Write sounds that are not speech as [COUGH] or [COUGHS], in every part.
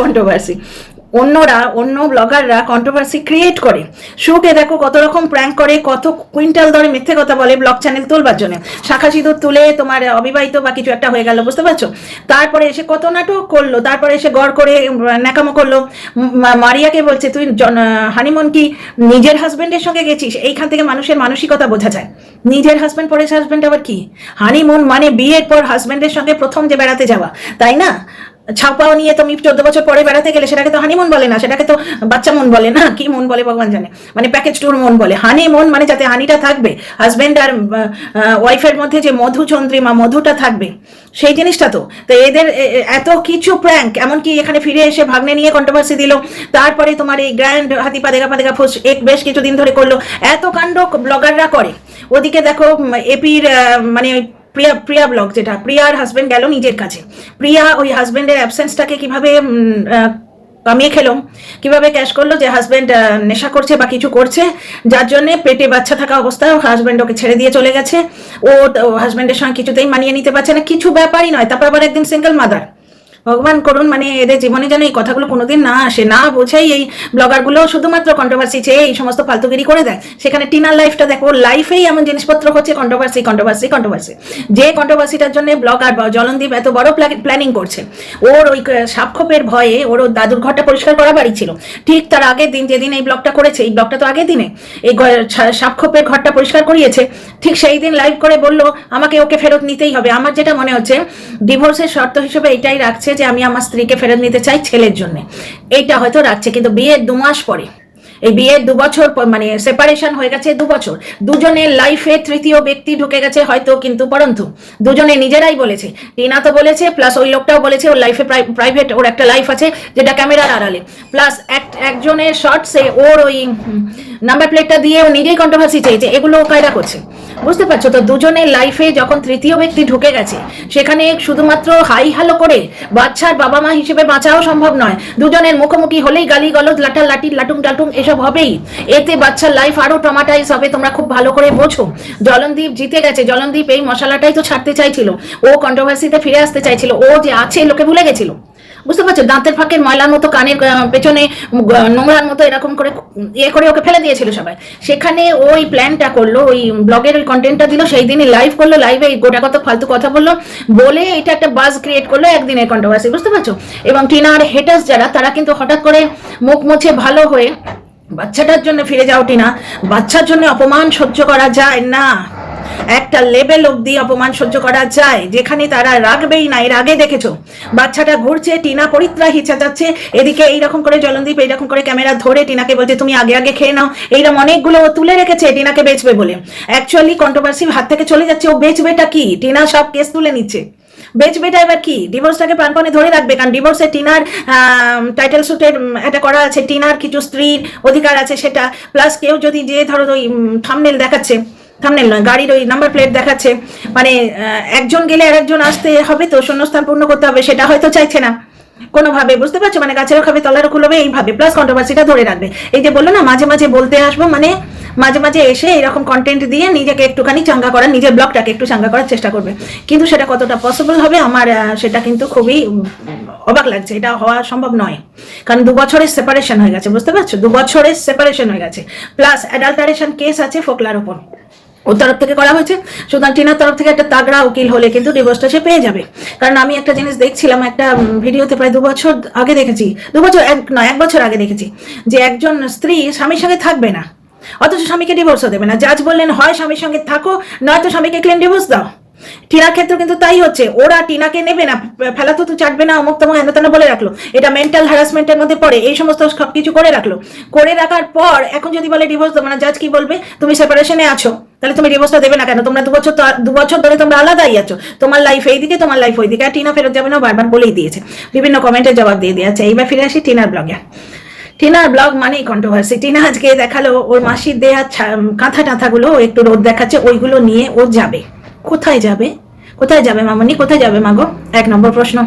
Controversy অন্যরা, অন্য ব্লগাররা controversy create করে। শোকে দেখো কত রকম প্র্যাঙ্ক করে, কত কুইন্টাল ধরে মিথ্যে কথা বলে ব্লগ চ্যানেল তোলবার জন্য। শাখা সিঁদুর তুলে তোমার অবিবাহিত বা কিছু একটা হয়ে গেল, বুঝতে পারছ? তারপরে এসে কত নাটক করল, তারপরে এসে গড় করে ন্যাকামো করল। মারিয়াকে বলছে, তুই হানিমুন কি নিজের হাজবেন্ডের সঙ্গে গেছিস? এইখান থেকে মানুষের মানসিকতা বোঝা যায়। নিজের হাজবেন্ড পরে হাজবেন্ড আবার কি? হানিমুন মানে বিয়ের পর হাজব্যান্ডের সঙ্গে প্রথম যে বেড়াতে যাওয়া, তাই না? ছাপাও নিয়ে তুমি চোদ্দ বছর পরে বেড়াতে গেলে সেটাকে তো হানিমুন বলে না, সেটাকে তো বাচ্চা মন বলে না, কি মন বলে ভগবান জানে? মানে প্যাকেজ টুর মন বলে। হানি মন মানে যাতে হানিটা থাকবে হাজবেন্ড আর ওয়াইফের মধ্যে যে মধু চন্দ্রিমা মধুটা থাকবে, সেই জিনিসটা তো। তো এদের এত কিছু প্র্যাঙ্ক এমনকি এখানে ফিরে এসে ভাগ্নে নিয়ে কন্ট্রোভার্সি দিল, তারপরে তোমার এই গ্র্যান্ড হাতি পাদেগা পাদেগা ফুস এক বেশ কিছুদিন ধরে করল। এত কাণ্ড ব্লগাররা করে। ওদিকে দেখো এপির মানে প্রিয়া প্রিয়া ব্লগ যেটা, প্রিয়ার হাজব্যান্ড গেল নিজের কাছে। প্রিয়া ওই হাজব্যান্ডের অ্যাবসেন্সটাকে কীভাবে কামিয়ে খেলো? কীভাবে ক্যাশ করল যে হাজব্যান্ড নেশা করছে বা কিছু করছে? যার জন্য পেটে বাচ্চা থাকা অবস্থায় হাজব্যান্ড ওকে ছেড়ে দিয়ে চলে গেছে। ও হাজব্যান্ডের সঙ্গে কিছুতেই মানিয়ে নিতে পারছে না। কিছু ব্যাপারই নয়। তারপর আবার একদিন সিঙ্গেল মাদার ভগবান করুন মানে এদের জীবনে যেন এই কথাগুলো কোনোদিন না আসে, না বোঝাই এই ব্লগারগুলো শুধুমাত্র কন্ট্রোভার্সি চেয়ে এই সমস্ত ফালতুগিরি করে দেয়। সেখানে টিনার লাইফটা দেখো লাইফেই এমন জিনিসপত্র হচ্ছে কন্ট্রোভার্সি কন্ট্রোভার্সি কন্ট্রোভার্সি যে কন্ট্রোভার্সিটার জন্য ব্লগার জলনদীপ এত বড় প্ল্যানিং করছে। ওর ওই সাপখোপের ভয়ে ওর দাদুর ঘরটা পরিষ্কার করা বাড়ি ছিল। ঠিক তার আগের দিন, যেদিন এই ব্লগটা করেছে, এই ব্লগটা তো আগের দিনে, এই ঘর- সা- ঘরটা পরিষ্কার করিয়েছে, ঠিক সেই দিন লাইভ করে বলল, আমাকে ওকে ফেরত নিতেই হবে। আমার যেটা মনে হচ্ছে ডিভোর্সের শর্ত হিসেবে এটাই রাখছে যে আমি আমার স্ত্রীকে ফেরত নিতে চাই ছেলের জন্য। এইটা হয়তো রাখছে, কিন্তু বিয়ের দু মাস পরে। এই বিয়ের দু বছর মানে সেপারেশন হয়ে গেছে দু বছর। দুজনের লাইফে তৃতীয় ব্যক্তি ঢুকে গেছে হয়তো, কিন্তু পরন্তু দুজনে নিজেরাই বলেছে। টিনা তো বলেছে প্লাস ওই লোকটাও বলেছে, ওর লাইফে প্রাইভেট ওর একটা লাইফ আছে যেটা ক্যামেরার আড়ালে। প্লাস একজনের শর্টসে ওর ওই নাম্বার প্লেটটা দিয়ে ও নিজেই কন্ট্রোভার্সি চেয়েছে এগুলো ও কায়দা করছে। বুঝতে পারছ তো? দুজনের লাইফে যখন তৃতীয় ব্যক্তি ঢুকে গেছে, সেখানে শুধুমাত্র হাই হ্যালো করে বাচ্চার বাবা মা হিসেবে বাঁচাও সম্ভব নয়। দুজনের মুখোমুখি হলেই গালি লাঠা লাঠি লাটুং টাটুং এসব হবেই। এতে বাচ্চার লাইফ আরও ট্রমাটাইজ হবে, তোমরা খুব ভালো করে বোঝো। জলনদীপ জিতে গেছে। জলনদীপ এই মশলাটাই তো ছাড়তে চাইছিল। ও কন্ট্রোভার্সিতে ফিরে আসতে চাইছিল। ও যে আছে, লোকে ভুলে গেছিল। বুঝতে পারছ? দাঁতের ফাঁকের ময়লার মতো, কানের পেছনে নোংরার মতো এরকম করে ইয়ে করে ওকে ফেলে দিয়েছিল সবাই। সেখানে ওই প্ল্যানটা করল, ওই ব্লগের ওই কন্টেন্টটা দিল, সেই দিনই লাইভ করল লাইভে গোটা কত ফালতু কথা বলল। বলে এটা একটা বাজ ক্রিয়েট করল একদিনের কন্ট্রোভার্সি বুঝতে পারছ? এবং টিনার হেটার্স যারা, তারা কিন্তু হঠাৎ করে মুখ মুছে ভালো হয়ে বাচ্চাটার জন্য ফিরে যাও টিনা, বাচ্চার জন্য অপমান সহ্য করা যায় না। একটা লেভেল অব্দি অপমান সহ্য করা যায়, যেখানে তারা রাখবেই না, এর আগে দেখেছ? বাচ্চাটা ঘুরছে, টিনা পরিত্রাহী যাচ্ছে এদিকে এইরকম করে জলনদীপ, এইরকম করে ক্যামেরা ধরে টিনাকে বলছে, তুমি আগে আগে খেয়ে নাও। এইরকম অনেকগুলো তুলে রেখেছে, টিনাকে বেচবে বলে। অ্যাকচুয়ালি কন্ট্রোভার্সি হাত থেকে চলে যাচ্ছে, ও বেচবেটা কি? টিনা সব কেস তুলে নিচ্ছে। বেচবেটা এবার কি? ডিভোর্সটাকে প্রাণপণে ধরে রাখবে, কারণ ডিভোর্সে টিনার টাইটেল শুটের একটা করা আছে, টিনার কিছু স্ত্রীর অধিকার আছে সেটা। প্লাস কেউ যদি যে ধরো ওই থামনেল দেখাচ্ছে থামনেল নয়, গাড়ির ওই নাম্বার প্লেট দেখাচ্ছে। মানে একজন গেলে আরেকজন আসতে হবে তো শূন্যস্থান পূর্ণ করতে হবে, সেটা হয়তো চাইছে না। কোনোভাবে, বুঝতে পারছ? মানে গাছেরও খাবে তলারও খুলবে এইভাবে প্লাস কন্ট্রোভার্সিটা ধরে রাখবে। এই যে বলল না, মাঝে মাঝে বলতে আসব মানে মাঝে মাঝে এসে এরকম কন্টেন্ট দিয়ে নিজেকে একটুখানি চাঙ্গা করার নিজের ব্লগটাকে একটু চাঙ্গা করার চেষ্টা করবে। কিন্তু সেটা কতটা পসিবল হবে, আমার সেটা কিন্তু খুবই অবাক লাগছে। এটা হওয়া সম্ভব নয়। কারণ দু বছরের সেপারেশন হয়ে গেছে, বুঝতে পারছ? দু বছরের সেপারেশন হয়ে গেছে। প্লাস অ্যাডাল্টারেশন কেস আছে ফোকলার ওপর। ওর তরফ থেকে করা হয়েছে। সুতরাং টিনার তরফ থেকে একটা তাগড়া উকিল হলে কিন্তু ডিভোর্সটা সে পেয়ে যাবে। কারণ আমি একটা জিনিস দেখছিলাম, একটা ভিডিওতে প্রায় দু বছর আগে দেখেছি দু বছর এক নয় এক বছর আগে দেখেছি, যে একজন স্ত্রী স্বামীর সঙ্গে থাকবে না। অথচ স্বামীকে ডিভোর্সও দেবে না। জাজ বললেন, হয় স্বামীর সঙ্গে থাকো, নয়তো স্বামীকে ক্লিন ডিভোর্স দাও। টিনার ক্ষেত্রে কিন্তু তাই হচ্ছে। ওরা টিনাকে নেবে না, ফেলা তো চাটবে না, অমুক তমুক হেন বলে রাখল। এটা মেন্টাল হ্যারাসমেন্টের মধ্যে পড়ে, এই সমস্ত সব কিছু করে রাখল। করে রাখার পর, এখন যদি বলে ডিভোর্স দেবো না জাজ কি বলবে? তুমি সেপারেশনে আছো, তাহলে তুমি ডিভোর্সটা দেবে না কেন? তোমরা দু বছর তো দু বছর ধরে তোমরা আলাদাই আছো। তোমার লাইফ এইদিকে, তোমার লাইফ ওইদিকে। আর টিনা ফেরত যাবে না বারবার বলেই দিয়েছে। বিভিন্ন কমেন্টের জবাব দিয়ে দিয়েছে। এইবার ফিরে আসি টিনার ব্লগে টিনার ব্লগ মানেই কন্ট্রোভার্সি টিনা আজকে দেখাল, ওর মাসির ছা- কাঁথা টাঁথাগুলো একটু রোদ দেখাচ্ছে, ওইগুলো নিয়ে ও যাবে। কোথায় যাবে? কোথায় যাবে মামনি? কোথায় যাবে মাগো? এক নম্বর প্রশ্ন।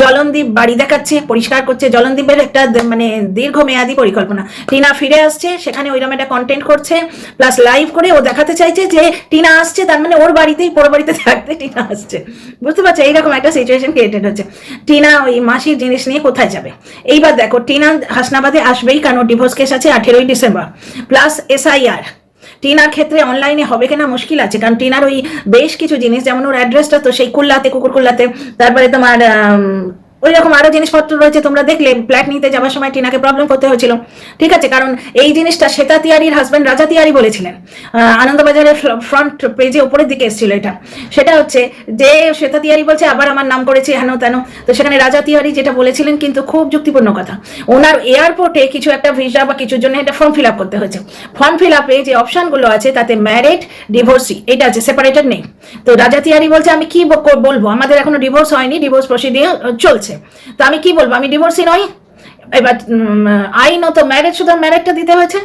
জলনদীপ বাড়ি দেখাচ্ছে, পরিষ্কার করছে। জলনদীপের একটা মানে দীর্ঘমেয়াদী পরিকল্পনা। টিনা ফিরে আসছে, সেখানে ওইরকম একটা কন্টেন্ট করছে প্লাস লাইভ করে ও দেখাতে চাইছে যে টিনা আসছে, তার মানে ওর বাড়িতেই পর বাড়িতে থাকতে টিনা আসছে। বুঝতে পারছ? এইরকম একটা সিচুয়েশন ক্রিয়েটেড হচ্ছে। টিনা ওই মাসির জিনিস নিয়ে কোথায় যাবে? এইবার দেখো, টিনা হাসনাবাদে আসবেই, কারণ ডিভোর্স কেস আছে আঠেরোই ডিসেম্বর। প্লাস এসআইআর টিনার ক্ষেত্রে অনলাইনে হবে কিনা মুশকিল আছে, কারণ টিনার ওই বেশ কিছু জিনিস, যেমন ওর অ্যাড্রেসটা তো সেই কুল্লাতে কুকুর কুল্লাতে তারপরে তোমার ওই রকম আরও জিনিসপত্র রয়েছে, তোমরা দেখলে ফ্ল্যাট নিতে যাওয়ার সময় টিনাকে প্রবলেম করতে হয়েছিল। ঠিক আছে, কারণ এই জিনিসটা শ্বেতা তিয়ারির হাজব্যান্ড রাজা তিয়ারি বলেছিলেন। আনন্দবাজারের ফ্রন্ট পেজে উপরের দিকে এসেছিল এটা। সেটা হচ্ছে যে শ্বেতা তিয়ারি বলছে, আবার আমার নাম করেছে হেন তেন। তো সেখানে রাজা তিয়ারি যেটা বলেছিলেন কিন্তু খুব যুক্তিপূর্ণ কথা। ওনার এয়ারপোর্টে কিছু একটা ভিসা বা কিছুর জন্য একটা ফর্ম ফিল আপ করতে হয়েছে। ফর্ম ফিল আপে যে অপশনগুলো আছে, তাতে ম্যারেড ডিভোর্সি এটা আছে সেপারেটেড নেই তো রাজা তিয়ারি বলছে, আমি কি বলব? আমাদের এখনও ডিভোর্স হয়নি ডিভোর্স প্রসিডিওর চলছে। তো আমি কি বলব? আমি ডিভোর্সি নই। এবার আইনত ম্যারেজ শুধু ম্যারেজটা দিতে হয়েছে।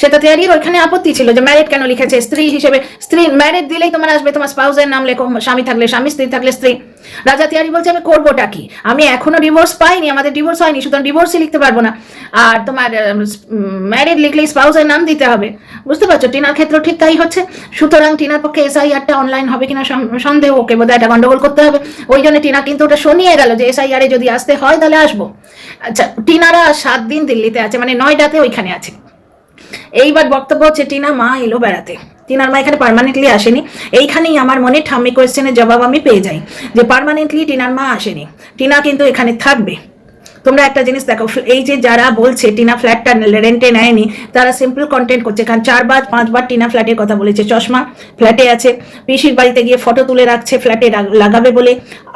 সেটা তৈরির ওইখানে আপত্তি ছিল যে ম্যারিড কেন লিখেছে? স্ত্রী হিসেবে স্ত্রী ম্যারিড দিলেই তোমার আসবে, তোমার স্পাউসের নাম লেখো, স্বামী থাকলে স্বামী, স্ত্রী থাকলে স্ত্রী। রাজা তিয়ারি বলছে, আমি করবোটা কি? আমি এখনও ডিভোর্স পাইনি, আমাদের ডিভোর্স হয়নি, সুতরাং ডিভোর্সই লিখতে পারব না। আর তোমার ম্যারিড লিখলে স্পাউসের নাম দিতে হবে। বুঝতে পারছ? টিনার ক্ষেত্রেও ঠিক তাই হচ্ছে। সুতরাং টিনার পক্ষে এসআইআরটা অনলাইন হবে কিনা সন্দেহ, ওকে বোধহয় এটা গন্ডগোল করতে হবে। ওই জন্য টিনা কিন্তু ওটা শুনিয়ে গেল যে এসআইআরে যদি আসতে হয় তাহলে আসব। আচ্ছা টিনারা সাত দিন দিল্লিতে আছে মানে নয়ডাতে ওইখানে আছে। এইবার বক্তব্য হচ্ছে, টিনা, মা এলো বেড়াতে। টিনার মা এখানে পারমানেন্টলি আসেনি। এইখানেই আমার মনে ঠাম্মি কোয়েশ্চেনের জবাব আমি পেয়ে যাই যে পার্মানেন্টলি টিনার মা আসেনি। টিনা কিন্তু এখানে থাকবে। তোমরা একটা জিনিস দেখো এই যে যারা বলছে, টিনা ফ্ল্যাটটা রেন্টে নেয়নি, তারা সিম্পল কন্টেন্ট করছে। কারণ চারবার পাঁচবার টিনা ফ্ল্যাটের কথা বলেছে। চশমা ফ্ল্যাটে আছে। পিসির বাড়িতে গিয়ে ফটো তুলে রাখছে, ফ্ল্যাটে লাগাবে বলে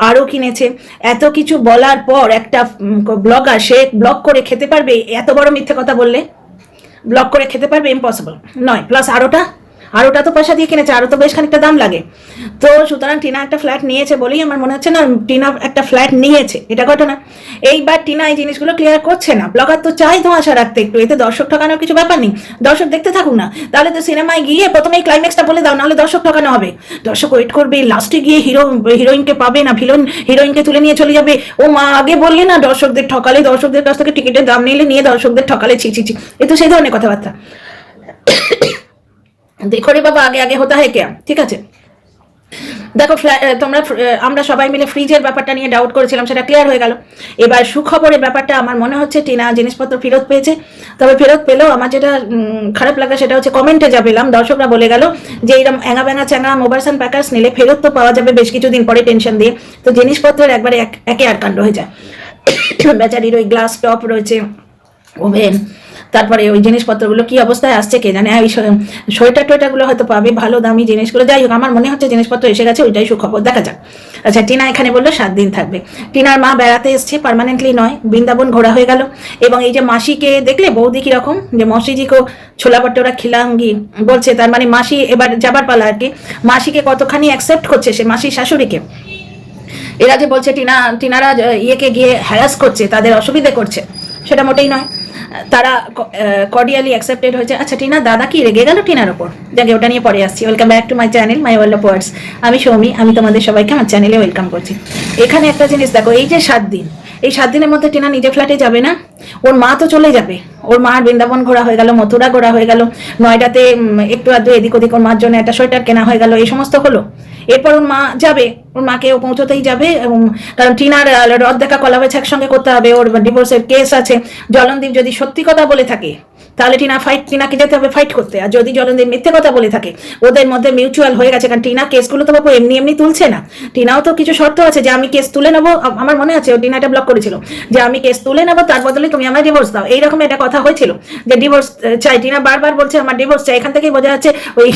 আরও কিনেছে। এত কিছু বলার পর একটা ব্লগার সে ব্লগ করে খেতে পারবে? এত বড় মিথ্যে কথা বললে? ব্লক করে খেতে পারবে ইম্পসিবল নয় প্লাস আরোটা আরোটা তো পয়সা দিয়ে কিনেছে, আরও তো বেশ খানিকটা দাম লাগে। তো সুতরাং টিনা একটা ফ্ল্যাট নিয়েছে বলেই আমার মনে হচ্ছে না, টিনা একটা ফ্ল্যাট নিয়েছে, এটা ঘটনা। এইবার টিনা এই জিনিসগুলো ক্লিয়ার করছে না। ব্লগার তো চাই ধোঁয়াশা রাখতে একটু, এতে দর্শক ঠকানোর কিছু ব্যাপার নেই। দর্শক দেখতে থাকুক না, তাহলে তো সিনেমায় গিয়ে প্রথমে এই ক্লাইম্যাক্সটা বলে দাও, নাহলে দর্শক ঠকানো হবে। দর্শক ওয়েট করবে লাস্টে গিয়ে হিরো হিরোইনকে পাবে না ভিলন হিরোইনকে তুলে নিয়ে চলে যাবে। ও মা, আগে বললে না দর্শকদের ঠকালে, দর্শকদের কাছ থেকে টিকিটের দাম নিলে নিয়ে দর্শকদের ঠকালে, ছি ছি ছি। এ তো সেই ধরনের কথাবার্তা। দেখো রে বাবা, আগে আগে হতা হয় কে? ঠিক আছে? দেখো তোমরা আমরা সবাই মিলে ফ্রিজের ব্যাপারটা নিয়ে ডাউট করেছিলাম, সেটা ক্লিয়ার হয়ে গেল। এবার সুখবরের ব্যাপারটা আমার মনে হচ্ছে টিনা জিনিসপত্র ফেরত পেয়েছে। তবে ফেরত পেলেও আমার যেটা খারাপ লাগা সেটা হচ্ছে কমেন্টে যা পেলাম, দর্শকরা বলে গেল যে এইরকম অ্যাঙা ব্যাঙা চ্যাঙা অ্যান্ড প্যাকার্স নিলে ফেরত তো পাওয়া যাবে বেশ কিছুদিন পরে টেনশন দিয়ে। তো জিনিসপত্রের একবারে এক- একে আর কাণ্ড হয়ে যায়। [COUGHS] বেচারির ওই গ্লাস টপ রয়েছে ওভেন তারপরে ওই জিনিসপত্রগুলো কি অবস্থায় আসছে কে জানে। সোয়েটার টোয়েটারগুলো হয়তো পাবে ভালো দামি জিনিসগুলো। যাই হোক, আমার মনে হচ্ছে জিনিসপত্র এসে গেছে, ওইটাই সুখবর। দেখা যাক। আচ্ছা টিনা এখানে বলল সাত দিন থাকবে। টিনার মা বেড়াতে এসছে পার্মানেন্টলি নয়, বৃন্দাবন ঘোরা হয়ে গেল। এবং এই যে মাসিকে দেখলে বৌদি কীরকম, যে মসিজিকেও ছোলা ভট্টোরা খিলাঙ্গি বলছে, তার মানে মাসি এবার যাবার পালা আর কি। মাসিকে কতখানি অ্যাকসেপ্ট করছে সে মাসির শাশুড়িকে? এরা যে বলছে টিনা, টিনারা ইয়েকে গিয়ে হ্যারাস করছে, তাদের অসুবিধে করছে। সেটা মোটেই নয়। তারা কর্ডিয়ালি অ্যাকসেপ্টেড হয়েছে। আচ্ছা টিনা, দাদা কি রেগে গেল টিনার ওপর যাকে, ওটা নিয়ে পরে আসছি। Welcome back to my channel my world of words আমি সৌমি, আমি তোমাদের সবাইকে আমার চ্যানেলে ওয়েলকাম করছি। এখানে একটা জিনিস দেখো, এই যে সাত দিন, এই সাত দিনের মধ্যে টিনা নিজে ফ্ল্যাটে যাবে না? ওর মা তো চলে যাবে। ওর মার বৃন্দাবন ঘোরা হয়ে গেল, মথুরা ঘোরা হয়ে গেল। নয়ডাতে একটু আধটু এদিক ওদিক ওর মার জন্য একটা সোয়েটার কেনা হয়ে গেল, এই সমস্ত হলো। এরপর ওর মা যাবে। ওর মাকে ও পৌঁছতেই যাবে এবং কারণ টিনার রদ দেখা কলাবেছ একসঙ্গে করতে হবে, ওর ডিভোর্সের কেস আছে। জলনদীপ যদি সত্যি কথা বলে থাকে, তাহলে টিনা ফাইট টিনাকে যেতে হবে ফাইট করতে। আর যদি জলনদীপ মিথ্যে কথা বলে থাকে, ওদের মধ্যে মিউচুয়াল হয়ে গেছে, কারণ টিনা কেসগুলো তো বাবু এমনি এমনি তুলছে না। টিনাও তো কিছু শর্ত আছে যে আমি কেস তুলে নেব। আমার মনে আছে ও টিনাটা ব্লক করেছিল, যে আমি কেস তুলে নেব, তার বদলে তুমি আমার ডিভোর্স দাও। এইরকম একটা কথা হয়েছিল, যে ডিভোর্স চাই। টিনা বারবার বলছে, আমার ডিভোর্স চাই। এখান থেকেই বোঝা যাচ্ছে ওই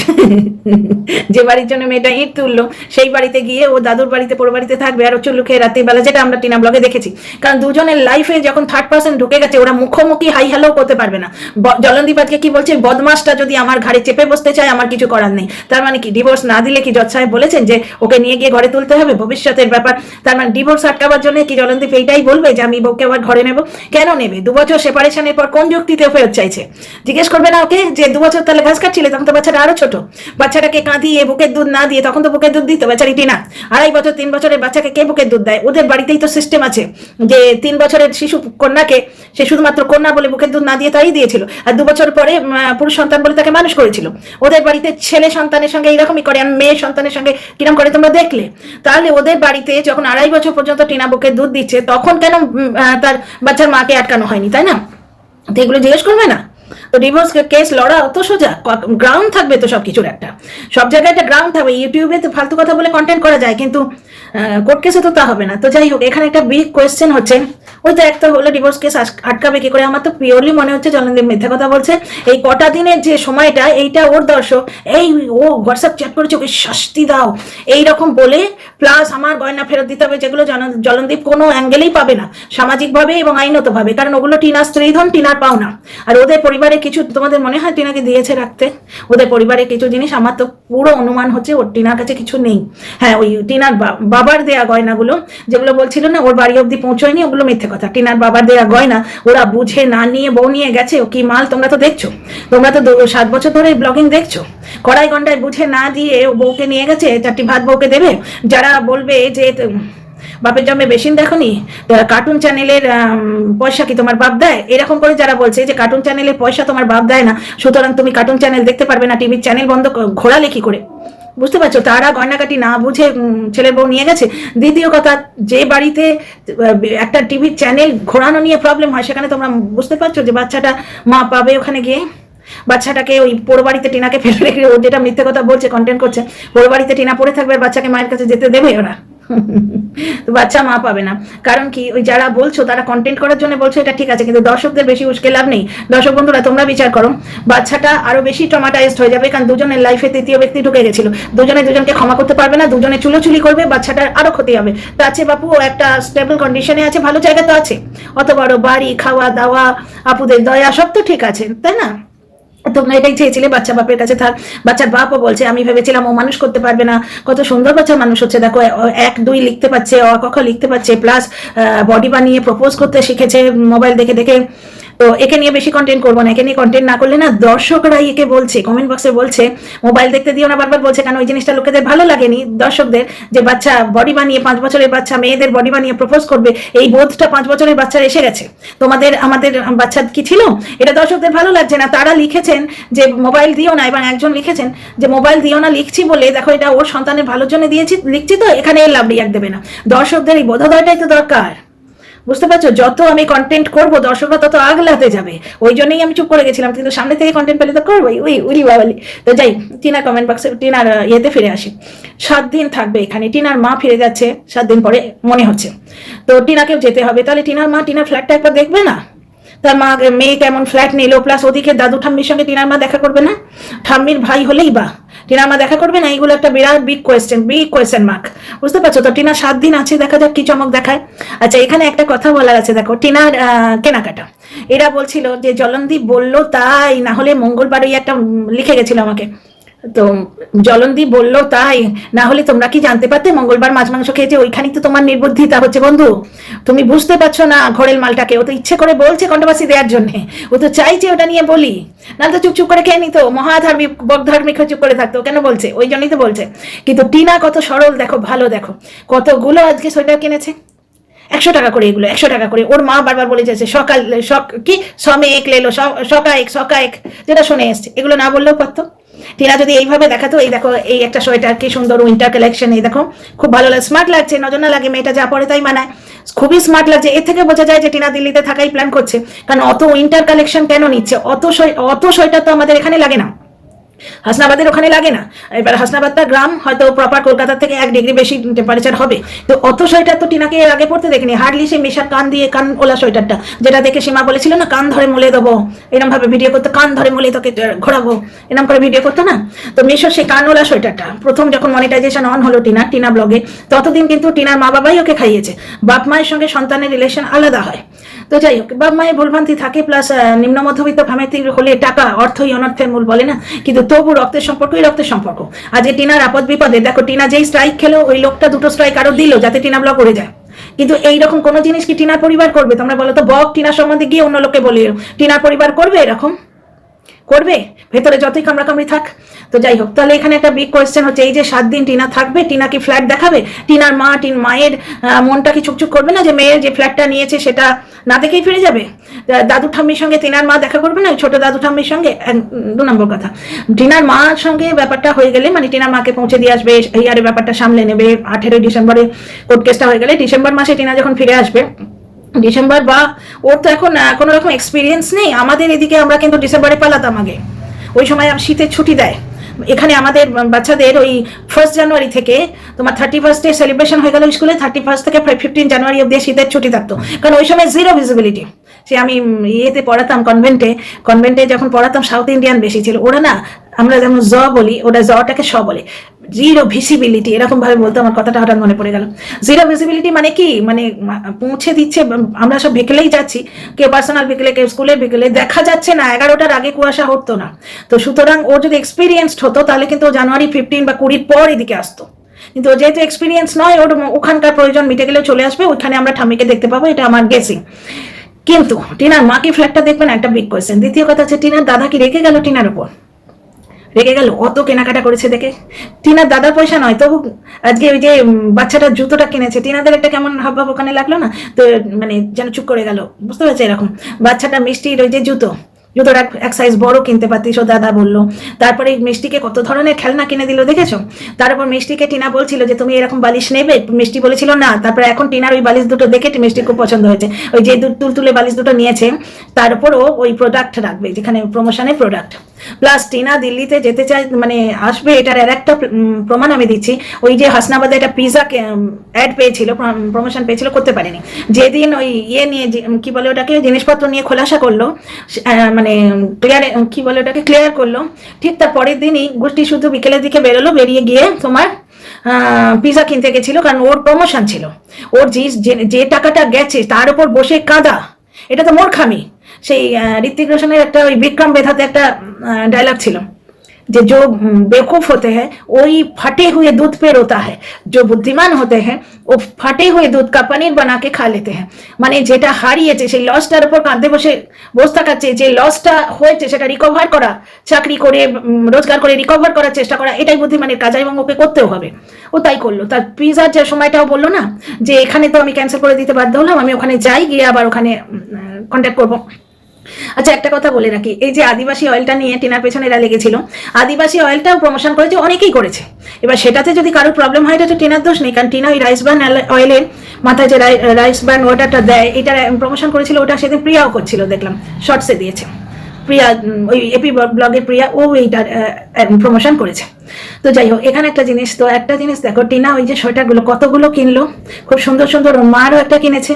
[LAUGHS] যে বাড়ির জন্য মেয়েটা ইট তুললো, সেই বাড়িতে গিয়ে ও দাদুর বাড়িতে, পুরো বাড়িতে থাকবে আর ও চুল্লু খেয়ে রাত্রিবেলা, যেটা আমরা টিনা ব্লগে দেখেছি। কারণ দুজনের লাইফে যখন থার্ড পার্সন ঢুকে গেছে, ওরা মুখোমুখি হাই হ্যালো করতে পারবে না। ব- জলনদীপ আজকে কি বলছে? বদমাসটা যদি আমার ঘাড়ে চেপে বসতে চায়, আমার কিছু করার নেই। তার মানে কি? ডিভোর্স না দিলে কি জজ সাহেব বলেছেন যে, ওকে নিয়ে গিয়ে ঘরে তুলতে হবে? ভবিষ্যতের ব্যাপার। তার মানে ডিভোর্স আটকাবার জন্য কি জলনদীপ এইটাই বলবে যে, আমি বউকে আবার ঘরে নেব? কেন নেবে? দু বছর সেপারেশনের পর কোন যুক্তিতে ফেরত চাইছে? জিজ্ঞেস করবে না ওকে যে, দু বছর তাহলে ঘাস কাটছিলে? তখন তো বাচ্চাটা আরও ছোট। বাচ্চাটাকে কাঁদিয়ে বুকের দুধ না দিয়ে, তখন তো বুকের দুধ দিত বেচারিটি না আড়াই বছর, তিন বছরের বাচ্চাকে কে বুকের দুধ দেয়? ওদের বাড়িতেই তো সিস্টেম আছে যে তিন বছরের শিশু কন্যাকে সে শুধুমাত্র কন্যা বলে বুকের দুধ না দিয়ে তাই দিয়েছিল। আর দু বছর পরে পুরুষ সন্তান বলে তাকে মানুষ করেছিল। ওদের বাড়িতে ছেলে সন্তানের সঙ্গে এইরকমই করে আর মেয়ে সন্তানের সঙ্গে কিরম করে তোমরা দেখলে? তাহলে ওদের বাড়িতে যখন আড়াই বছর পর্যন্ত টিনা বুকের দুধ দিচ্ছে, তখন কেন তার বাচ্চার মাকে আটকানো হয়নি, তাই না? তো এগুলো জিজ্ঞেস করবে না? তো ডিভোর্স কেস লড়া অত সোজা গ্রাউন্ড থাকবে তো সব কিছুর একটা। সব জায়গায় একটা গ্রাউন্ড থাকবে, ইউটিউবে তো ফালতু কথা বলে কন্টেন্ট করা যায়, কিন্তু কোর্ট কেসে তো তা হবে না। তো যাই হোক, এখানে একটা বিগ কোয়েশ্চেন হচ্ছে, ওই তো একটা হলো ডিভোর্স কেস আটকাবে কি করে? আমার তো পিওরলি মনে হচ্ছে জলনদীপ মিথ্যা কথা বলছে। এই কটা দিনের যে সময়টা, এইটা ওর দর্শক, এই ও হোয়াটসঅ্যাপ চ্যাট করেছে, ওকে শাস্তি দাও। এই রকম বলে প্লাস আমার গয়না ফেরত দিতে হবে, যেগুলো জলনদীপ কোনো অ্যাঙ্গেলেই পাবে না, সামাজিকভাবে এবং আইনতভাবে, কারণ ওগুলো টিনার স্ত্রীধন টিনার পাওনা। আর ওদের পরিবারে কিছু তোমাদের মনে হয় টিনাকে দিয়েছে রাখতে? ওদের পরিবারে কিছু জিনিস? আমার তো পুরো অনুমান হচ্ছে ওর টিনার কাছে কিছু নেই। হ্যাঁ ওই টিনার বাবার দেয়া গয়নাগুলো, যেগুলো বলছিল না, ওর বাড়ি অবধি পৌঁছয়নি, ওগুলো মিথ্যে কথা। টিনার বাবার দেয়া গয়না, ওরা বুঝে না নিয়ে বউ নিয়ে গেছে, ও কি মাল তোমরা তো দেখছ? তোমরা তো সাত বছর ধরে ব্লগিং দেখছ? কড়াই গন্ডায় বুঝে না দিয়ে ও বউকে নিয়ে গেছে, চারটি ভাত বউকে দেবে? যারা বলবে যে বাপের জন্মে বেশিন দেখনি? কার্টুন চ্যানেলের পয়সা কি তোমার বাপ দেয়? এরকম করে যারা বলছে যে কার্টুন চ্যানেলের পয়সা তোমার বাপ দেয় না, সুতরাং তুমি কার্টুন চ্যানেল দেখতে পারবে না টিভির চ্যানেল বন্ধ ঘোরালে কি করে? বুঝতে পারছ? তারা গয়নাকাটি না বুঝে ছেলের বউ নিয়ে গেছে। দ্বিতীয় কথা, যে বাড়িতে একটা টিভির চ্যানেল ঘোরানো নিয়ে প্রবলেম হয়, সেখানে তোমরা বুঝতে পারছ যে বাচ্চাটা মা পাবে ওখানে গিয়ে? বাচ্চাটাকে ওই পোড়ো বাড়িতে টিনাকে ফেলে রেখে ও যেটা মিথ্যে কথা বলছে কন্টেন্ট করছে, পোড়ো বাড়িতে টিনা পড়ে থাকবে আর বাচ্চাকে মায়ের কাছে যেতে দেবে ওরা। বাচ্চা মা পাবে না। কারণ কি, ওই যারা বলছো, তারা কন্টেন্ট করার জন্য বলছো, এটা ঠিক আছে, কিন্তু দর্শকদের বেশি উস্কে লাভ নেই। দর্শক বন্ধুরা, তোমরা বিচার করো। বাচ্চাটা আরও বেশি টমাটাইজড হয়ে যাবে, কারণ দুজনের লাইফে তৃতীয় ব্যক্তি ঢুকে গেছিল। দুজনে দুজনকে ক্ষমা করতে পারবে না, দুজনে চুলোচুলি করবে, বাচ্চাটার আরও ক্ষতি হবে। তা আছে বাপু একটা স্টেবল কন্ডিশনে আছে, ভালো জায়গা তো আছে। অত বড় বাড়ি খাওয়া দাওয়া আপুদের দয়া, সব তো ঠিক আছে, তাই না? তোমরা এটাই চেয়েছিলে, বাচ্চা বাপের কাছে থাক। বাচ্চার বাপও বলছে, আমি ভেবেছিলাম ও মানুষ করতে পারবে না। কত সুন্দর বাচ্চা মানুষ হচ্ছে। দেখো এক, দুই লিখতে পারছে, অ, ক, খ লিখতে পারছে প্লাস বডি বানিয়ে প্রপোজ করতে শিখেছে মোবাইল দেখে দেখে। তো একে নিয়ে বেশি কন্টেন্ট করব না, একে নিয়ে কন্টেন্ট না করলে না দর্শকরাই একে বলছে কমেন্ট বক্সে বলছে মোবাইল দেখতে দিও না বারবার বলছে কারণ ওই জিনিসটা লোকেদের ভালো লাগেনি? দর্শকদের যে বাচ্চা বডি বানিয়ে পাঁচ বছরের বাচ্চা, মেয়েদের বডি বানিয়ে প্রপোজ করবে, এই বোধটা পাঁচ বছরের বাচ্চার এসে গেছে। তোমাদের, আমাদের বাচ্চা কি ছিল? এটা দর্শকদের ভালো লাগছে না। তারা লিখেছেন যে মোবাইল দিও না, এবং একজন লিখেছেন যে মোবাইল দিও না, লিখছি বলে দেখো এটা ওর সন্তানের ভালোর জন্য দিয়েছি, লিখছি তো, এখানে লাভ রিয়াক দেবে না। দর্শকদের এই বোধোদয়টাই তো দরকার। বুঝতে পারছ? যত আমি কন্টেন্ট করব, দর্শকরা তত আগলাতে যাবে। ওই জন্যই আমি চুপ করে গেছিলাম, কিন্তু সামনে থেকে কন্টেন্ট পেলে তো করবোই। ওই উরি বাবালি। তো যাই টিনা কমেন্ট বক্সে টিনার ইয়েতে ফিরে আসি। সাত দিন থাকবে এখানে। টিনার মা ফিরে যাচ্ছে, সাত দিন পরে, মনে হচ্ছে। তো টিনাকেও যেতে হবে। তাহলে টিনার মা, টিনার ফ্ল্যাটটা একবার দেখবে না? তার মা মেয়ে কেমন ফ্ল্যাট নিল প্লাস ওদিকে দাদু ঠাম্মির সঙ্গে টিনার মা দেখা করবে না? ঠাম্মির ভাই হলেই বা। টিনার মা দেখা করবে না? এইগুলো একটা বিরাট big question big question mark বুঝতে পারছ তো? টিনা সাত দিন আছে, দেখা যাক কি চমক দেখায়। আচ্ছা এখানে একটা কথা বলার আছে, দেখো, টিনার কেনাকাটা। এরা বলছিল যে, জলন্দীপ বলল তাই, না হলে মঙ্গলবারই একটা লিখে গেছিল আমাকে। তো জলনদীপ বলল, তাই, না হলে তোমরা কি জানতে পারতে, মঙ্গলবার মাছ মাংস খেয়েছে, ওইখানেই তো তোমার নির্বুদ্ধিতা হচ্ছে বন্ধু। তুমি বুঝতে পারছ না ঘরের মালটাকে, ও তো ইচ্ছে করে বলছে কণ্ঠবাসী দেওয়ার জন্য। ও তো চাইছে ওটা নিয়ে বলি। নাহলে তো চুপ চুপ করে খেয়ে নিত, মহাধার্মিক, বকধার্মিক চুপ করে থাকতো, কেন বলছে? ওই জন্যই তো বলছে। কিন্তু টিনা কত সরল, দেখো, ভালো, দেখো। কতগুলো আজকে সোয়েটার কিনেছে? একশো টাকা করে এগুলো, একশো টাকা করে। ওর মা বারবার বলে যাচ্ছে, সকাল, সক- কি? সমে এক লেলো সকা এক সকায়েক এক যেটা শুনে এসছে। এগুলো না বললেও পারতো। টিনা যদি এইভাবে দেখাতো, এই দেখো, এই একটা সোয়েটার কি সুন্দর উইন্টার কালেকশন এই দেখো, খুব ভালো লাগে স্মার্ট লাগছে, নজর না লাগে, মেয়েটা যা পরে তাই মানায়। খুবই স্মার্ট লাগছে, এর থেকে বোঝা যায় যে টিনা দিল্লিতে থাকাই প্ল্যান করছে, কারণ অত উইন্টার কালেকশন কেন নিচ্ছে? অত অত সোয়েটার তো আমাদের এখানে লাগে না। হাসনাবাদের ওখানে লাগে না। এবার হাসনাবাদটা গ্রাম, হয়তো প্রপার কলকাতা থেকে এক ডিগ্রি বেশি টেম্পারেচার হবে। তো অত সোয়েটার তো টিনাকে আগে পড়তে দেখিনি। হার্ডলি সে মেশার কান দিয়ে কান ওলা সোয়েটারটা যেটা দেখে সীমা বলেছিল না, কান ধরে মলে দেবো। এরকম ভাবে ভিডিও করতে, কান ধরে মলে তোকে ঘোরাবো। এরকম করে ভিডিও করতো না। তো মিশোর সেই কানওয়ালা সোয়েটারটা প্রথম যখন মনিটাইজেশন অন হলো টিনা টিনা ব্লগে ততদিন কিন্তু টিনার মা বাবাই ওকে খাইয়েছে। বাপ মায়ের সঙ্গে সন্তানের রিলেশন আলাদা হয়। তো যাই হোক বাপ মায়ের ভুলভ্রান্তি থাকে প্লাস নিম্ন মধ্যবিত্ত ফ্যামিলি হলে টাকা, অর্থই অনর্থের মূল বলে না, কিন্তু তবু রক্তের সম্পর্কই রক্তের সম্পর্ক। আর যে টিনার আপদ বিপদে, দেখো, টিনা যেই স্ট্রাইক খেলো, ওই লোকটা দুটো স্ট্রাইক আরও দিল, যাতে টিনা ব্লক করে যায়। কিন্তু এইরকম কোনো জিনিস কি টিনার পরিবার করবে? তোমরা বলো তো, বক টিনার সম্বন্ধে গিয়ে অন্য লোককে বলে টিনার পরিবার করবে এরকম? করবে? ভেতরে যতই কামড়াকামড়ি থাক। তো যাই হোক, তাহলে এখানে একটা বিগ কোয়েশ্চেন হচ্ছে, এই যে সাত দিন টিনা থাকবে, টিনা কি ফ্ল্যাট দেখাবে? টিনার মা, টিন মায়ের মনটা কি চুকচুক করবে না যে মেয়ের যে ফ্ল্যাটটা নিয়েছে সেটা না দেখেই ফিরে যাবে? দাদু ঠাম্মির সঙ্গে টিনার মা দেখা করবে না? ছোট দাদু ঠাম্মির সঙ্গে? দু নম্বর কথা। টিনার মার সঙ্গে ব্যাপারটা হয়ে গেলে মানে টিনার মাকে পৌঁছে দিয়ে আসবে, এই আরে ব্যাপারটা সামলে নেবে। আঠেরোই ডিসেম্বরে কোর্ট কেসটা হয়ে গেলে, ডিসেম্বর মাসে টিনা যখন ফিরে আসবে ডিসেম্বর বা ওর তো এখন কোনো রকম এক্সপিরিয়েন্স নেই। আমাদের এদিকে আমরা কিন্তু ডিসেম্বরে পালাতাম আগে। ওই সময় শীতের ছুটি দেয়। এখানে আমাদের বাচ্চাদের ওই ফার্স্ট জানুয়ারি থেকে তোমার থার্টি ফার্স্টে সেলিব্রেশন হয়ে গেল স্কুলে থার্টি ফার্স্ট থেকে ফিফটিন জানুয়ারি অব্দি শীতের ছুটি থাকতো। কারণ ওই সময় জিরো ভিজিবিলিটি সে আমি ইয়েতে পড়াতাম কনভেন্টে কনভেন্টে যখন পড়াতাম সাউথ ইন্ডিয়ান বেশি ছিল। ওরা না আমরা যেমন জ বলি ওরা জটাকে স বলে। জিরো ভিসিবিলিটি এরকম ভাবে বলতো আমার কথাটা হঠাৎ মনে পড়ে গেল। জিরো ভিসিবিলিটি মানে কি? মানে পৌঁছে দিচ্ছে আমরা সব ভেকেলেই যাচ্ছি। কেউ পার্সোনাল বিকেলে, কেউ স্কুলের ভেকেলে দেখা যাচ্ছে না, এগারোটার আগে কুয়াশা হতো না। তো সুতরাং ও যদি এক্সপিরিয়েন্সড হতো, তাহলে কিন্তু জানুয়ারি ফিফটিন বা কুড়ির পর এদিকে আসতো। কিন্তু যেহেতু এক্সপিরিয়েন্স নয়, ওর ওখানকার প্রয়োজন মিটে গেলেও চলে আসবে। ওইখানে আমরা ঠাম্মিকে দেখতে পাবো, এটা আমার গেসিং কিন্তু টিনার মাকে ফ্ল্যাটটা দেখবেন? একটা বিগ কোয়েশ্চেন দ্বিতীয় কথা হচ্ছে, টিনার দাদা কি রেখে গেল টিনার উপর? রেগে গেল, অত কেনাকাটা করেছে দেখে। টিনার দাদার পয়সা নয়, তবু আজকে ওই যে বাচ্চাটার জুতোটা কিনেছে, টিনাদের একটা কেমন হাবভাব ওখানে লাগল না? তো মানে যেন চুপ করে গেল। বুঝতে পারছে এরকম। বাচ্চাটা মিষ্টির ওই যে জুতো জুতোর এক- সাইজ বড় কিনতে পারতিস ও দাদা বলল। তারপরে মিষ্টিকে কত ধরনের খেলনা কিনে দিল, দেখেছ? তারপর মিষ্টিকে টিনা বলছিল যে, তুমি এরকম বালিশ নেবে? মিষ্টি বলেছিল, না। তারপরে এখন টিনার ওই বালিশ দুটো দেখে মিষ্টি খুব পছন্দ হয়েছে। ওই যে তুলতুলে বালিশ দুটো নিয়েছে তার উপরও ওই প্রোডাক্ট রাখবে, যেখানে প্রমোশনের প্রোডাক্ট প্লাস টিনা দিল্লিতে যেতে চায় মানে আসবে, এটার আর একটা প্রমাণ আমি দিচ্ছি। ওই যে হাসনাবাদে একটা পিজা অ্যাড পেয়েছিল প্রমোশন পেয়েছিল, করতে পারেনি। যেদিন ওই ইয়ে নিয়ে কি বলে ওটাকে, জিনিসপত্র নিয়ে খোলাসা করল মানে ক্লিয়ার কি বলে ওটাকে ক্লিয়ার করল, ঠিক তার পরের দিনই গোষ্ঠী শুধু বিকেলের দিকে বেরোলো, বেরিয়ে গিয়ে তোমার পিজা কিনতে গেছিল, কারণ ওর প্রমোশন ছিল। ওর যে, যে- টাকাটা গেছে, তার উপর বসে কাঁদা। এটা তো মূর্খামি। সেই আহ, ঋত্বিক রোশনের একটা ওই বিক্রম বেধাতে একটা ডায়লগ ছিল যে जो हम्म, बेवकूफ होते हैं वही फटे हुए दूध पे रोता है जो बुद्धिमान होते हैं वो फटे हुए दूध का पनीर बना के खा लेते हैं মানে যেটা হারিয়েছে সেই লসটার উপর কাঁদতে বসে বসে থাকাচ্ছে যে লসটা হয়েছে সেটা রিকভার করা চাকরি করে উম, রোজগার করে রিকভার করার চেষ্টা করা এটাই বুদ্ধিমানের কাজ এবং ওকে করতেও হবে ও তাই করলো তার পিজার যে সময়টাও বললো না যে এখানে তো আমি ক্যান্সেল করে দিতে বাধ্য হলাম আমি ওখানে যাই গিয়ে আবার ওখানে কন্ট্যাক্ট করবো আচ্ছা একটা কথা বলে রাখি। এই যে আদিবাসী অয়েলটা নিয়ে টিনার পেছনে এরা লেগেছিল, আদিবাসী অয়েলটাও প্রমোশন করেছে, অনেকেই করেছে। এবার সেটাতে যদি কারোর প্রবলেম হয়, এটা তো টিনার দোষ নেই, কারণ টিনা ওই রাইস ব্যান অয়েলের মাথায় যে রাইস ব্যান ওয়াটারটা দেয়, এটা প্রমোশন করেছিল, ওটা সেদিন প্রিয়াও করছিল, দেখলাম শর্টসে দিয়েছে। প্রিয়া ওই এপি ব্লগের প্রিয়া, ও এইটার প্রমোশন করেছে। তো যাই হোক, এখানে একটা জিনিস, তো একটা জিনিস দেখো, টিনা ওই যে সোয়েটারগুলো কতগুলো কিনলো, খুব সুন্দর সুন্দর মারও একটা কিনেছে।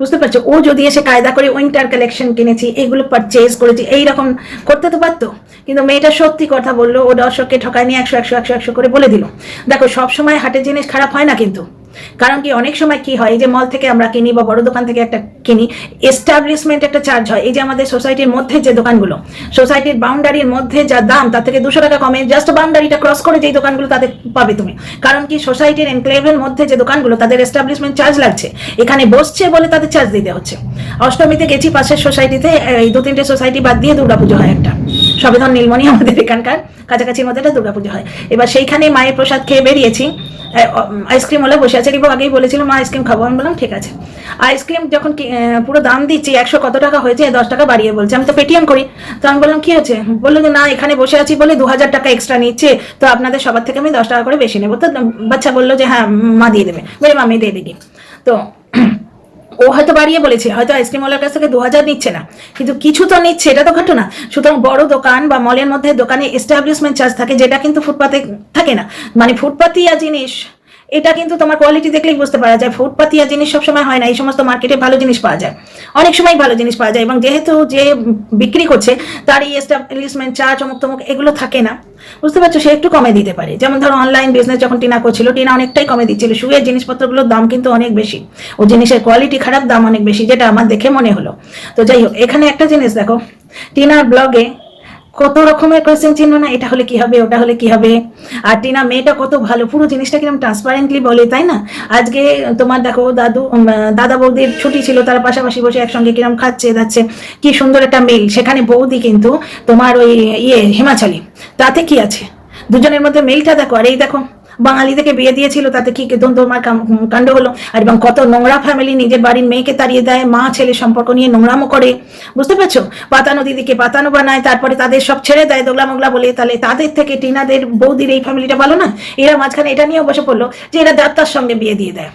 বুঝতে পারছ? ও যদি এসে কায়দা করে উইন্টার কালেকশন কিনেছি এইগুলো পারচেজ করেছি, এইরকম করতে তো পারতো। কিন্তু মেয়েটা সত্যি কথা বলল, ও দর্শককে ঠকায়নি একশো একশো একশো একশো করে বলে দিল। দেখো, সবসময় হাটের জিনিস খারাপ হয় না কিন্তু। কারণ কি অনেক সময় কি হয়, এই যে মল থেকে আমরা কিনি বা বড় দোকান থেকে একটা কিনি এস্টাবলিশমেন্ট একটা চার্জ হয়। এই যে আমাদের সোসাইটির মধ্যে যে দোকানগুলো সোসাইটির বাউন্ডারির মধ্যে যা দাম, তার থেকে দুশো টাকা কমে জাস্ট বাউন্ডারিটা ক্রস করে যেই দোকানগুলো তাদের পাবে তুমি। কারণ কি সোসাইটির এনক্লেভের মধ্যে যে দোকানগুলো, তাদের এস্টাবলিশমেন্ট চার্জ লাগছে। এখানে বসছে বলে তাদের চার্জ দিতে হচ্ছে। অষ্টমীতে গেছি পাশের সোসাইটিতে এই দু তিনটে সোসাইটি বাদ দিয়ে দুর্গাপুজো হয় একটা। সবেধন নীলমণি আমাদের এখানকার কাছাকাছির মধ্যে একটা দুর্গাপুজো হয়। এবার সেইখানে মায়ের প্রসাদ খেয়ে বেরিয়েছি। আইসক্রিম হলে বসে আছে। রিবো আগেই বলেছিল, মা আইসক্রিম খাব। আমি বললাম, ঠিক আছে। আইসক্রিম যখন পুরো দাম দিচ্ছি, একশো কত টাকা হয়েছে দশ টাকা বাড়িয়ে বলছে। আমি তো পেটিএম করি। তো আমি বললাম, কি হয়েছে বলল যে, না, এখানে বসে আছি বলে দু হাজার টাকা এক্সট্রা নিচ্ছে। তো আপনাদের সবার থেকে আমি দশ টাকা করে বেশি নেব। তো বাচ্চা বলল যে হ্যাঁ মা দিয়ে দেবে। বলে, মা, আমি দিয়ে দিই তো ও হয়তো বাড়িয়ে বলেছে, হয়তো আইসক্রিম ওয়ালার কাছ থেকে দু হাজার নিচ্ছে না। কিন্তু কিছু তো নিচ্ছে, এটা তো ঘটনা। সুতরাং বড় দোকান বা মলের মধ্যে দোকানে এস্টাবলিশমেন্ট চার্জ থাকে, যেটা কিন্তু ফুটপাতে থাকে না। মানে ফুটপাতিয়া জিনিস এটা কিন্তু তোমার কোয়ালিটি দেখলেই বুঝতে পারা যায়। ফুটপাতিয়া জিনিস সবসময় হয় না, এই সমস্ত মার্কেটে ভালো জিনিস পাওয়া যায়। অনেক সময় ভালো জিনিস পাওয়া যায় এবং যেহেতু যে বিক্রি করছে, তার এই এস্টাবলিশমেন্ট চার্জ অমুক তমুক এগুলো থাকে না। বুঝতে পারছ? সে একটু কমে দিতে পারে। যেমন ধরো অনলাইন বিজনেস যখন টিনা করছিল, টিনা অনেকটাই কমে দিচ্ছিল। শুয়ের জিনিসপত্রগুলোর দাম কিন্তু অনেক বেশি। ও জিনিসের কোয়ালিটি খারাপ, দাম অনেক বেশি, যেটা আমার দেখে মনে হলো। তো যাই হোক, এখানে একটা জিনিস দেখো। টিনার ব্লগে কত রকমের কোয়েশ্চেন চিহ্ন না, এটা হলে কি হবে, ওটা হলে কি হবে? আর টিনা, মেয়েটা কত ভালো, পুরো জিনিসটা কীরকম ট্রান্সপারেন্টলি বলে, তাই না? আজকে তোমার দেখো, দাদু দাদা বৌদির ছুটি ছিল, তার পাশাপাশি বসে একসঙ্গে কিরম খাচ্ছে, যাচ্ছে। কি সুন্দর একটা মেল, সেখানে বৌদি কিন্তু তোমার ওই ইয়ে হিমাচলি। তাতে কি আছে? দুজনের মধ্যে মেলটা দেখো, আর এই দেখো বাঙালি থেকে বিয়ে দিয়েছিল, তাতে কি তোমার কাণ্ড হলো? আর এবং কত নোংরা ফ্যামিলি নিজের বাড়ির মেয়েকে তাড়িয়ে দেয়, মা, ছেলে সম্পর্ক নিয়ে নোংরামো করে। বুঝতে পারছ? পাতানো দিদিকে পাতানো বানায়, তারপরে তাদের সব ছেড়ে দেয় দোগলা মোগলা বলে, তাহলে তাদের থেকে টিনাদের বৌদির এই ফ্যামিলিটা ভালো না? এরা মাঝখানে এটা নিয়েও বসে পড়ল যে এরা দাত্তার সঙ্গে বিয়ে দিয়ে দেয়।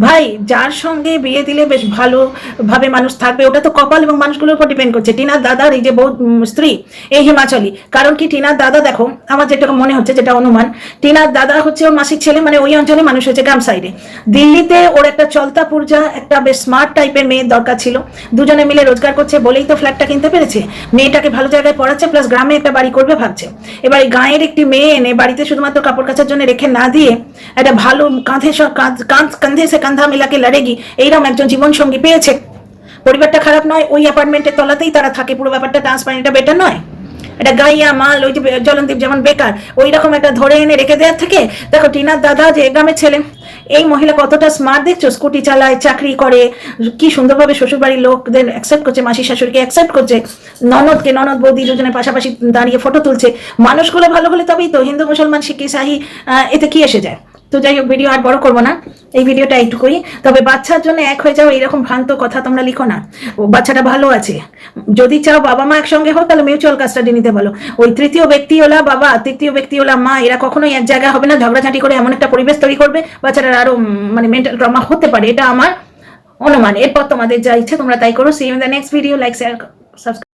ভাই, যার সঙ্গে বিয়ে দিলে বেশ ভালোভাবে মানুষ থাকবে, ওটা তো কপাল এবং মানুষগুলোর উপর ডিপেন্ড করছে। টিনার দাদার এই যে বউ স্ত্রী, এই হিমাচলি, কারণ কি টিনার দাদা দেখো, আমার যেটা মনে হচ্ছে যেটা অনুমান, টিনার দাদা হচ্ছে ওর মাসির ছেলে মানে ওই অঞ্চলে মানুষ হচ্ছে গ্রাম সাইডে দিল্লিতে ওর একটা চলতা পূর্জা একটা বেশ স্মার্ট টাইপের মেয়ের দরকার ছিল। দুজনে মিলে রোজগার করছে বলেই তো ফ্ল্যাটটা কিনতে পেরেছে। মেয়েটাকে ভালো জায়গায় পড়াচ্ছে প্লাস গ্রামে একটা বাড়ি করবে ভাবছে। এবার এই গাঁয়ের একটি মেয়ে এনে বাড়িতে শুধুমাত্র কাপড় কাচার জন্য রেখে না দিয়ে, একটা ভালো কাঁধ- কাঁধে সে কাঁধা মিলাকে লড়েগি। এইরকম একজন জীবন সঙ্গী পেয়েছে। পরিবারটা খারাপ নয় ওই অ্যাপার্টমেন্টের তলাতেই তারা থাকে। পুরো ব্যাপারটা ট্রান্সপারেন্ট এটা বেটার নয়? এটা গাইয়া মাল ওই যে জলনদীপ যেমন বেকার ওই রকম একটা ধরে এনে রেখে দেওয়ার থেকে দেখো টিনার দাদা যে গ্রামের ছেলে এই মহিলা কতটা স্মার্ট দেখছ? স্কুটি চালায় চাকরি করে কি সুন্দরভাবে শ্বশুরবাড়ির লোকদের অ্যাকসেপ্ট করছে মাসি শাশুড়িকে অ্যাকসেপ্ট করছে ননদকে ননদ বৌদি দুজনের পাশাপাশি দাঁড়িয়ে ফটো তুলছে। মানুষগুলো ভালো হলে তবেই তো হিন্দু মুসলমান শিখি আহ, এতে কি এসে যায়? তো যাই হোক ভিডিও আর বড় করব না। এই ভিডিওটা এইটুকুই। তবে বাচ্চার জন্য এক হয়ে যাও, এরকম ভ্রান্ত কথা তোমরা লিখো না। ও, বাচ্চাটা ভালো আছে। যদি চাও বাবা মা একসঙ্গে হোক, তাহলে মিউচুয়াল কাস্টাডি নিতে বলো। ওই তৃতীয় ব্যক্তি ওলা বাবা, তৃতীয় ব্যক্তি ওলা মা। এরা কখনোই এক জায়গায় হবে না, ঝগড়াঝাঁটি করে এমন একটা পরিবেশ তৈরি করবে। বাচ্চাটার আরও মানে মেন্টাল ট্রমা হতে পারে। এটা আমার অনুমান। এরপর তোমাদের যা ইচ্ছে, তোমরা তাই করো। See in the next video like share subscribe